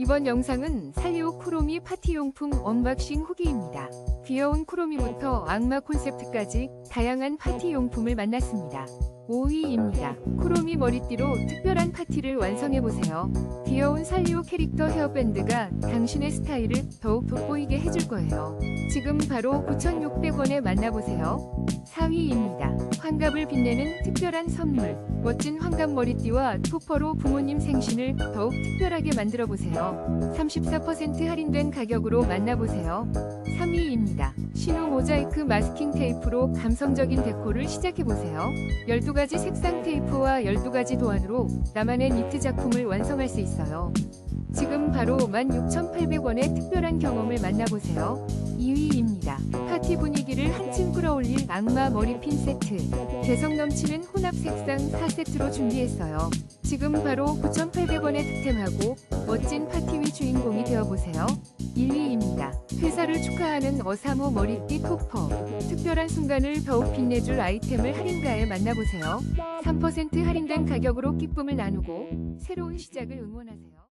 이번 영상은 살리오 쿠로미 파티용품 언박싱 후기입니다. 귀여운 쿠로미부터 악마 콘셉트까지 다양한 파티용품을 만났습니다. 5위입니다. 쿠로미 머리띠로 특별한 파티를 완성해보세요. 귀여운 살리오 캐릭터 헤어밴드가 당신의 스타일을 더욱 돋보이게 해줄 거예요. 지금 바로 9,600원에 만나보세요. 4위입니다. 환갑을 빛내는 특별한 선물. 멋진 환갑 머리띠와 토퍼로 부모님 생신을 더욱 특별하게 만들어 보세요. 34% 할인된 가격으로 만나보세요. 3위입니다. 신호 모자이크 마스킹 테이프로 감성적인 데코를 시작해 보세요. 12가지 색상 테이프와 12가지 도안으로 나만의 니트 작품을 완성할 수 있어요. 지금 바로 16,800원의 특별한 경험을 만나보세요. 2위입니다. 파티 분위기를 한층 끌어올릴 악마 머리핀 세트. 개성 넘치는 혼합 색상 4세트로 준비했어요. 지금 바로 9,800원에 득템하고 멋진 파티위 주인공이 되어보세요. 1위입니다. 회사를 축하하는 어사모 머리띠 토퍼. 특별한 순간을 더욱 빛내줄 아이템을 할인가에 만나보세요. 3% 할인된 가격으로 기쁨을 나누고 새로운 시작을 응원하세요.